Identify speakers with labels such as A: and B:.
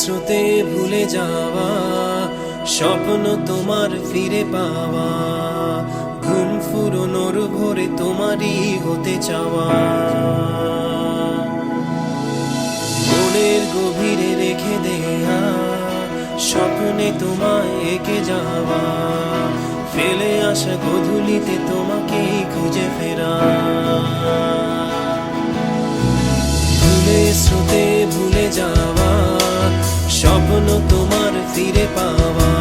A: স্রোতে ভুলে যাওয়া, স্বপ্ন তোমার ফিরে পাওয়া, ঘুম ফুরনোর ভোরে তোমারই হতে চাওয়া। মনের গভীরে রেখে দেয়া, স্বপ্নে তোমায় একে যাওয়া, ফেলে আসা গধূলিতে তোমাকে খুঁজে ফেরা। ভুলে স্রোতে ভুলে যাওয়া স্বপ্ন তোমার ফিরে পাওয়া।